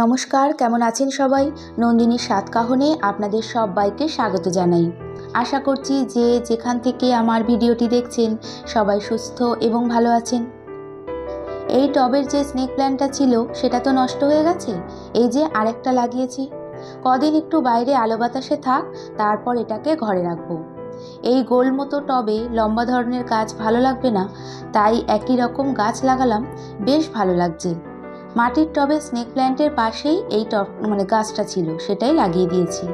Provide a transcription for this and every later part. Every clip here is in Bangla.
নমস্কার, কেমন আছেন সবাই? নন্দিনীর সাতকাহনে আপনাদের সবাইকে স্বাগত জানাই। আশা করছি যে যেখান থেকে আমার ভিডিওটি দেখছেন, সবাই সুস্থ এবং ভালো আছেন। এই টবের যে স্নেক প্ল্যান্টটা ছিল, সেটা তো নষ্ট হয়ে গেছে? এই যে আরেকটা লাগিয়েছি। কদিন একটু বাইরে আলো বাতাসে থাক, তারপর এটাকে ঘরে রাখব। এই গোল মতো টবে লম্বা ধরনের গাছ ভালো লাগবে না, তাই একই রকম গাছ লাগালাম, বেশ ভালো লাগছে। মাটির টবে স্নেক প্ল্যান্টের পাশেই এই টব মানে গাছটা ছিল, সেটাই লাগিয়ে দিয়েছি।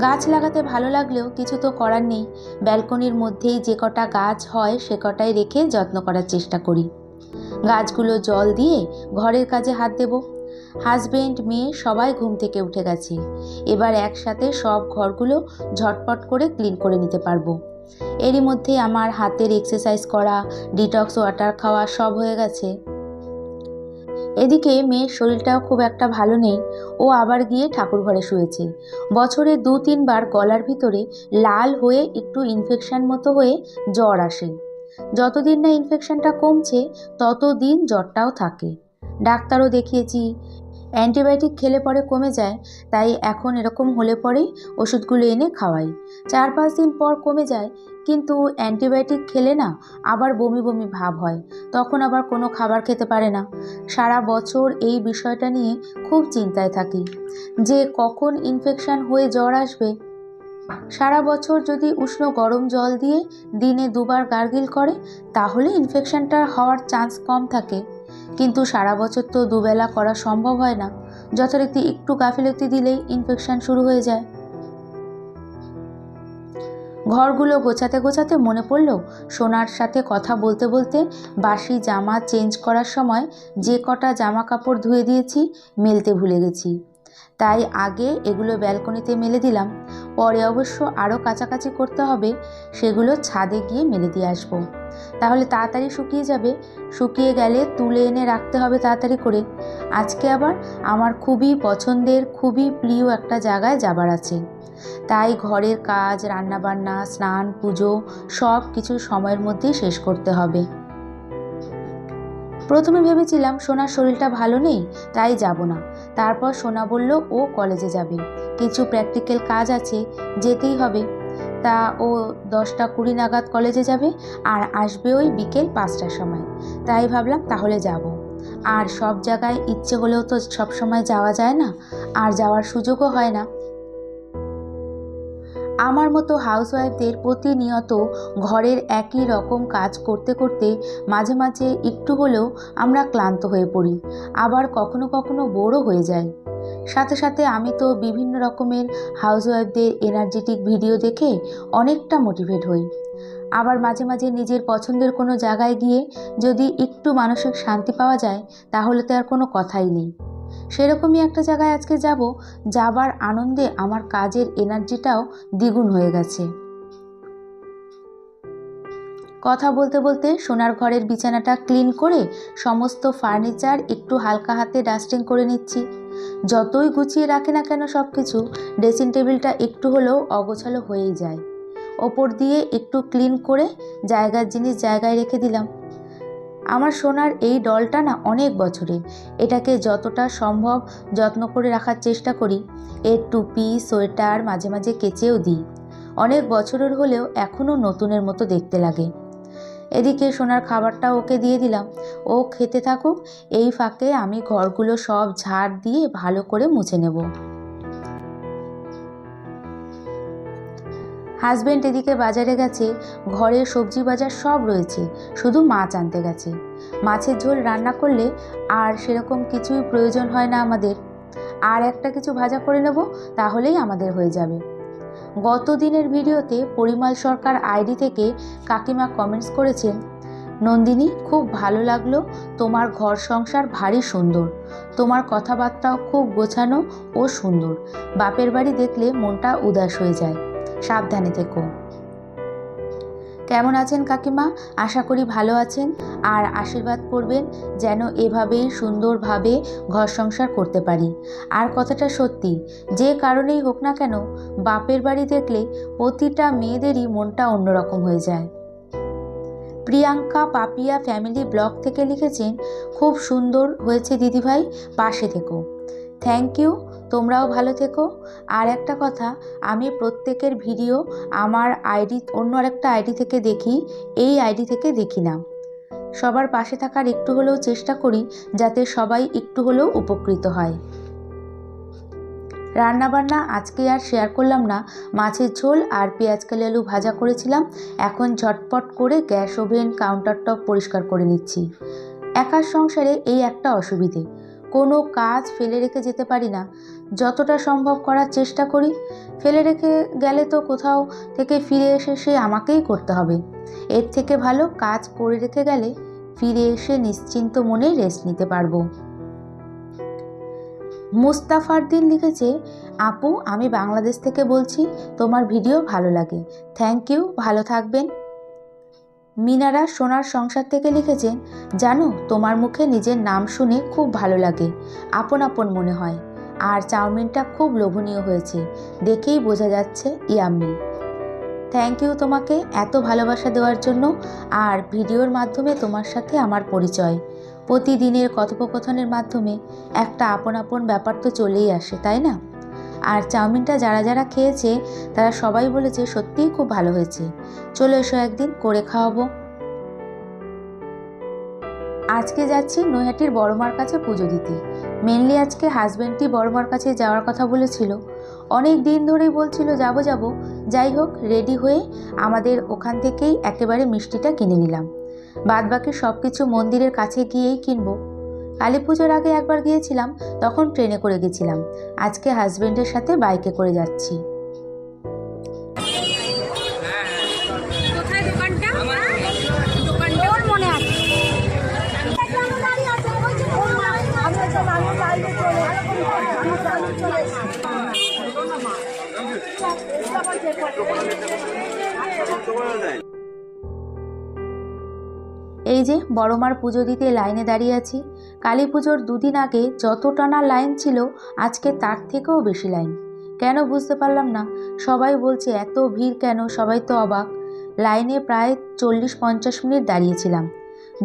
গাছ লাগাতে ভালো লাগলেও কিছু তো করার নেই। ব্যালকনির মধ্যেই যে কটা গাছ হয়, সে কটাই রেখে যত্ন করার চেষ্টা করি। গাছগুলো জল দিয়ে ঘরের কাজে হাত দেব। হাজবেন্ড, মেয়ে সবাই ঘুম থেকে উঠে গেছে। এবার একসাথে সব ঘরগুলো ঝটপট করে ক্লিন করে নিতে পারব। এরই মধ্যে আমার হাতের এক্সারসাইজ করা ডিটক্স ওয়াটার খাওয়া সব হয়ে গেছে। এদিকে মেয়ের শরীরটাও খুব একটা ভালো নেই। ও আবার গিয়ে ঠাকুর ঘরে শুয়েছে। বছরে দু তিনবার গলার ভিতরে লাল হয়ে একটু ইনফেকশন মতো হয়ে জ্বর আসে। যতদিন না ইনফেকশনটা কমছে, ততদিন জ্বরটাও থাকে। ডাক্তারও দেখিয়েছি, অ্যান্টিবায়োটিক খেলে পরে কমে যায়, তাই এখন এরকম হলে পরেই ওষুধগুলো এনে খাওয়াই। চার পাঁচ দিন পর কমে যায় কিন্তু অ্যান্টিবায়োটিক খেলে না আবার বমি বমি ভাব হয়, তখন আবার কোনো খাবার খেতে পারে না। সারা বছর এই বিষয়টা নিয়ে খুব চিন্তায় থাকি। যে কখন ইনফেকশান হয়ে জ্বর আসবে? সারা বছর যদি উষ্ণ গরম জল দিয়ে দিনে দুবার গার্গিল করে, তাহলে ইনফেকশনটা হওয়ার চান্স কম থাকে। কিন্তু সারা বছর তো দুবেলা করা সম্ভব হয় না। যথারীতি একটু গাফিলতি দিলেই ইনফেকশন শুরু হয়ে যায়। ঘরগুলো গোছাতে গোছাতে মনে পড়ল, সোনার সাথে কথা বলতে বলতে বাসি জামা চেঞ্জ করার সময় যে কটা জামা কাপড় ধুয়ে দিয়েছি, মেলতে ভুলে গেছি। তাই আগে এগুলো ব্যালকনিতে মেলে দিলাম। পরে অবশ্য আরও কাছাকাছি করতে হবে, সেগুলো ছাদে গিয়ে মেলে দিয়ে আসব। তাহলে তাড়াতাড়ি শুকিয়ে যাবে। শুকিয়ে গেলে তুলে এনে রাখতে হবে তাড়াতাড়ি করে। আজকে আবার আমার খুবই পছন্দের, খুবই প্রিয় একটা জায়গায় যাবার আছে। তাই ঘরের কাজ, রান্নাবান্না, স্নান, পুজো সব কিছু সময়ের মধ্যেই শেষ করতে হবে। প্রথমে ভেবেছিলাম সোনার শরীরটা ভালো নেই, তাই যাব না। তারপর সোনা বলল, ও কলেজে যাবে। কিছু প্র্যাকটিক্যাল কাজ আছে, যেতেই হবে। তা ও দশটা কুড়ি নাগাদ কলেজে যাবে আর আসবে ওই বিকেল পাঁচটার সময়। তাই ভাবলাম তাহলে যাব। আর সব জায়গায় ইচ্ছে হলেও তো সব সময় যাওয়া যায় না। আর যাওয়ার সুযোগও হয় না। আমার মতো হাউসওয়াইফদের প্রতিনিয়ত ঘরের একই রকম কাজ করতে করতে মাঝে মাঝে একটু হলেও আমরা ক্লান্ত হয়ে পড়ি, আবার কখনো কখনো বোরও হয়ে যাই। সাথে সাথে আমি তো বিভিন্ন রকমের হাউসওয়াইফদের এনার্জেটিক ভিডিও দেখে অনেকটা মোটিভেট হই। আবার মাঝে মাঝে নিজের পছন্দের কোনো জায়গায় গিয়ে যদি একটু মানসিক শান্তি পাওয়া যায়, তাহলে তো আর কোনো কথাই নেই। সেরকমই একটা জায়গায় আজকে যাব, যাবার আনন্দে আমার কাজের এনার্জিটাও দ্বিগুণ হয়ে গেছে। কথা বলতে বলতে সোনার ঘরের বিছানাটা ক্লিন করে সমস্ত ফার্নিচার একটু হালকা হাতে ডাস্টিং করে নিচ্ছি। যতই গুছিয়ে রাখে না কেন সব কিছু ড্রেসিং টেবিলটা একটু হলেও অগোছালো হয়েই যায়। ওপর দিয়ে একটু ক্লিন করে জায়গার জিনিস জায়গায় রেখে দিলাম। আমার সোনার এই ডলটা না অনেক বছরের। এটাকে যতটা সম্ভব যত্ন করে রাখার চেষ্টা করি। এর টুপি, সোয়েটার মাঝে মাঝে কেচেও দিই। অনেক বছরের হলেও এখনও নতুনের মতো দেখতে লাগে। এদিকে সোনার খাবারটা ওকে দিয়ে দিলাম। ও খেতে থাকুক, এই ফাঁকে আমি ঘরগুলো সব ঝাড় দিয়ে ভালো করে মুছে নেব। হাজব্যান্ড এদিকে বাজারে গেছে, ঘরে সবজি বাজার সব রয়েছে, শুধু মাছ আনতে গেছে। মাছের ঝোল রান্না করলে আর সেরকম কিছুই প্রয়োজন হয় না আমাদের। আর একটা কিছু ভাজা করে নেব, তাহলেই আমাদের হয়ে যাবে। গত দিনের ভিডিওতে পরিমল সরকার আইডি থেকে কাকিমা কমেন্টস করেছেন, নন্দিনী, খুব ভালো লাগল, তোমার ঘর সংসার ভারী সুন্দর। তোমার কথাবার্তাও খুব গোছানো ও সুন্দর। বাপের বাড়ি দেখলে মনটা উদাস হয়ে যায়। সাবধানে থেকো। কেমন আছেন কাকিমা? আশা করি ভালো আছেন। আর আশীর্বাদ করবেন যেন এভাবেই সুন্দরভাবে ঘর সংসার করতে পারি। আর কথাটা সত্যি, যে কারণেই হোক না কেন, বাপের বাড়ি দেখলে প্রতিটা মেয়েদেরই মনটা অন্যরকম হয়ে যায়। প্রিয়াঙ্কা পাপিয়া ফ্যামিলি ব্লগ থেকে লিখেছেন, খুব সুন্দর হয়েছে দিদিভাই, পাশে থেকো। থ্যাংক ইউ তোমরাও ভালো থেকো। আর একটা কথা, আমি প্রত্যেকের ভিডিও আমার আইডি, অন্য আরেকটা আইডি থেকে দেখি, এই আইডি থেকে দেখি না। সবার পাশে থাকার একটু হলেও চেষ্টা করি যাতে সবাই একটু হলেও উপকৃত হয়। রান্নাবান্না আজকে আর শেয়ার করলাম না। মাছের ঝোল আর পেঁয়াজ কালি আলু ভাজা করেছিলাম। এখন ঝটপট করে গ্যাস ওভেন কাউন্টার টপ পরিষ্কার করে নিচ্ছি। একার সংসারে এই একটা অসুবিধে। কোনো কাজ ফেলে রেখে যেতে পারি না। যতটা সম্ভব করার চেষ্টা করি। ফেলে রেখে গেলে তো কোথাও থেকে ফিরে এসে সে আমাকেই করতে হবে। এর থেকে ভালো কাজ করে রেখে গেলে ফিরে এসে নিশ্চিন্ত মনে রেস্ট নিতে পারব। মুস্তাফার দিন লিখেছে, আপু, আমি বাংলাদেশ থেকে বলছি, তোমার ভিডিও ভালো লাগে। থ্যাংক ইউ ভালো থাকবেন। মিনারা সোনার সংসার থেকে লিখেছেন জানো, তোমার মুখে নিজের নাম শুনে খুব ভালো লাগে। আপন আপন মনে হয়। আর চাউমিনটা খুব লোভনীয় হয়েছে। দেখেই বোঝা যাচ্ছে ইয়াম্মি। থ্যাংক ইউ তোমাকে এত ভালোবাসা দেওয়ার জন্য আর ভিডিওর মাধ্যমে তোমার সাথে আমার পরিচয়। প্রতিদিনের কথোপকথনের মাধ্যমে একটা আপন আপন ব্যাপার তো চলেই আসে, তাই না? আর চাউমিনটা যারা যারা খেয়েছে, তারা সবাই বলেছে সত্যিই খুব ভালো হয়েছে। চলো এসো একদিন করে খাওয়াবো। আজকে যাচ্ছি নৈহাটির বড়মার কাছে পুজো দিতে। মেনলি আজকে হাজব্যান্ডটি বড়মার কাছে যাওয়ার কথা বলেছিল। অনেক দিন ধরেই বলছিল, যাব যাব। যাই হোক রেডি হয়ে আমাদের ওখান থেকেই একেবারে মিষ্টিটা কিনে নিলাম। বাদ বাকি সব কিছু মন্দিরের কাছে গিয়েই কিনবো। কালী পুজোর আগে একবার গিয়েছিলাম, তখন ট্রেনে করে গেছিলাম। আজকে হাজবেন্ডের সাথে বাইকে করে যাচ্ছি। এই যে বড়মার পুজো দিতে লাইনে দাঁড়িয়ে আছি, কালী পুজোর দুদিন আগে যত টানা লাইন ছিল, আজকে তার থেকেও বেশি লাইন। কেন বুঝতে পারলাম না, সবাই বলছে এত ভিড় কেন, সবাই তো অবাক। লাইনে প্রায় চল্লিশ পঞ্চাশ মিনিট দাঁড়িয়েছিলাম।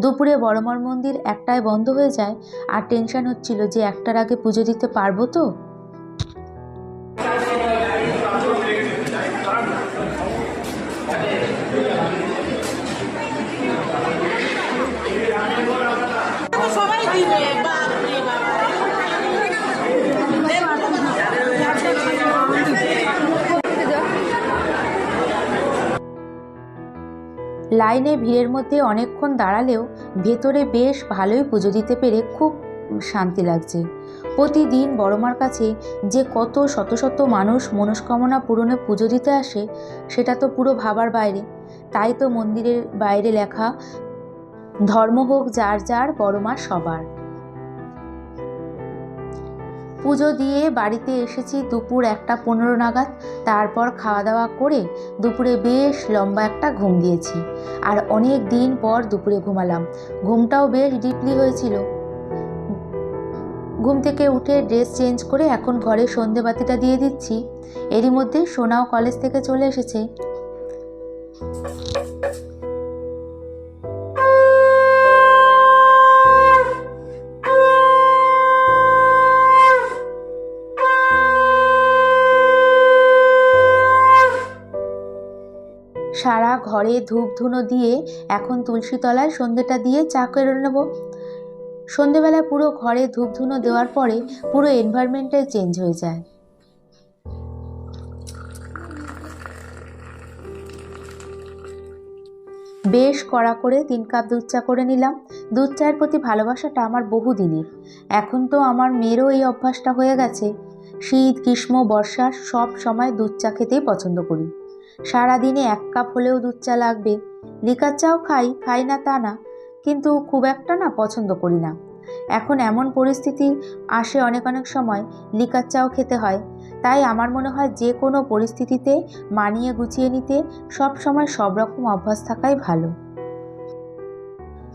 দুপুরে বড়মার মন্দির একটায় বন্ধ হয়ে যায়, আর টেনশন হচ্ছিল যে একটার আগে পুজো দিতে পারব তো? লাইনে ভিড়ের মধ্যে অনেকক্ষণ দাঁড়ালেও ভেতরে বেশ ভালোই পুজো দিতে পেরে খুব শান্তি লাগছে। প্রতিদিন বড়মার কাছে যে কত শত শত মানুষ মনস্কামনা পূরণে পুজো দিতে আসে, সেটা তো পুরো ভাবার বাইরে। তাই তো মন্দিরের বাইরে লেখা, ধর্ম হোক যার যার, বড়মা সবার। পুজো দিয়ে বাড়িতে এসেছি দুপুর একটা পনেরো নাগাদ। তারপর খাওয়া দাওয়া করে দুপুরে বেশ লম্বা একটা ঘুম দিয়েছি। আর অনেক দিন পর দুপুরে ঘুমালাম। ঘুমটাও বেশ ডিপলি হয়েছিল। ঘুম থেকে উঠে ড্রেস চেঞ্জ করে এখন ঘরে সন্ধে বাতিটা দিয়ে দিচ্ছি। এরই মধ্যে সোনাও কলেজ থেকে চলে এসেছে। সারা ঘরে ধূপ ধুনো দিয়ে এখন তুলসী তলায় সন্ধেটা দিয়ে চা করে নেব। সন্ধেবেলায় পুরো ঘরে ধূপ ধুনো দেওয়ার পরে পুরো এনভায়রনমেন্টটাই চেঞ্জ হয়ে যায়। বেশ কড়া করে তিন কাপ দুধ চা করে নিলাম। দুধ চায়ের প্রতি ভালোবাসাটা আমার বহু দিনের এখন তো আমার মেয়েরও এই অভ্যাসটা হয়ে গেছে। শীত, গ্রীষ্ম, বর্ষা সব সময় দুধ চা খেতেই পছন্দ করি। সারাদিনে এক কাপ হলেও দুধ চা লাগবে। লিকার চাও খাই খাই না তা না। কিন্তু খুব একটা না পছন্দ করি না। এখন এমন পরিস্থিতি আসে অনেক অনেক সময়, লিকার চাও খেতে হয়। তাই আমার মনে হয় যে কোনো পরিস্থিতিতে মানিয়ে গুছিয়ে নিতে সব সময় সব রকম অভ্যাস থাকাই ভালো।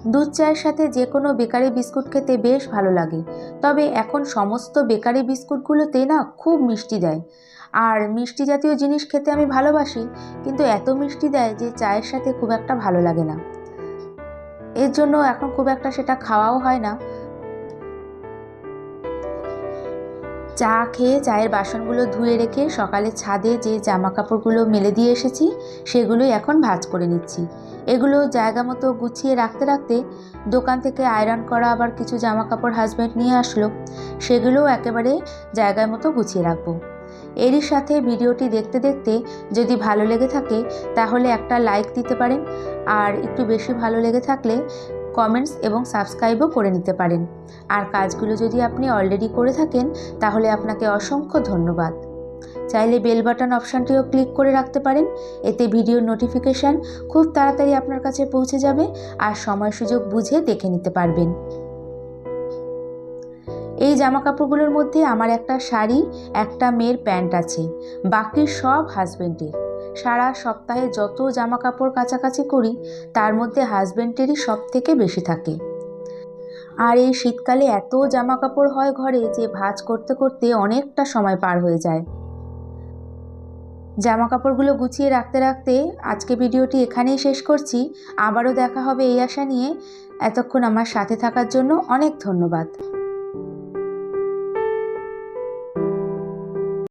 দুধ চায়ের সাথে যে কোনো বেকারি বিস্কুট খেতে বেশ ভালো লাগে। তবে এখন সমস্ত বেকারি বিস্কুটগুলোতে না খুব মিষ্টি দেয়। আর মিষ্টি জাতীয় জিনিস খেতে আমি ভালোবাসি, কিন্তু এত মিষ্টি দেয় যে চায়ের সাথে খুব একটা ভালো লাগে না। এর জন্য এখন খুব একটা সেটা খাওয়াও হয় না। চা খেয়ে চায়ের বাসনগুলো ধুয়ে রেখে সকালে ছাদে যে জামা কাপড়গুলো মেলে দিয়ে এসেছি, সেগুলোই এখন ভাজ করে নিচ্ছি। এগুলো জায়গা মতো গুছিয়ে রাখতে রাখতে দোকান থেকে আয়রন করা আবার কিছু জামা কাপড় হাজব্যান্ড নিয়ে আসলো। সেগুলোও একেবারে জায়গার মতো গুছিয়ে রাখব। এরই সাথে ভিডিওটি দেখতে দেখতে যদি ভালো লেগে থাকে, তাহলে একটা লাইক দিতে পারেন। আর একটু বেশি ভালো লেগে থাকলে কমেন্টস এবং সাবস্ক্রাইবও করে নিতে পারেন। আর কাজগুলো যদি আপনি অলরেডি করে থাকেন, তাহলে আপনাকে অসংখ্য ধন্যবাদ। চাইলে বেল বাটন অপশানটিও ক্লিক করে রাখতে পারেন। এতে ভিডিওর নোটিফিকেশান খুব তাড়াতাড়ি আপনার কাছে পৌঁছে যাবে আর সময় সুযোগ বুঝে দেখে নিতে পারবেন। এই জামা কাপড়গুলোর মধ্যে আমার একটা শাড়ি, একটা মেয়ের প্যান্ট আছে। বাকি সব হাজবেন্ডের সারা সপ্তাহে যত জামা কাপড় কাছাকাছি করি, তার মধ্যে হাজবেন্ডেরই সব থেকে বেশি থাকে। আর এই শীতকালে এত জামা কাপড় হয় ঘরে যে ভাজ করতে করতে অনেকটা সময় পার হয়ে যায়। জামা কাপড়গুলো গুছিয়ে রাখতে রাখতে আজকে ভিডিওটি এখানেই শেষ করছি। আবারও দেখা হবে এই আশা নিয়ে। এতক্ষণ আমার সাথে থাকার জন্য অনেক ধন্যবাদ।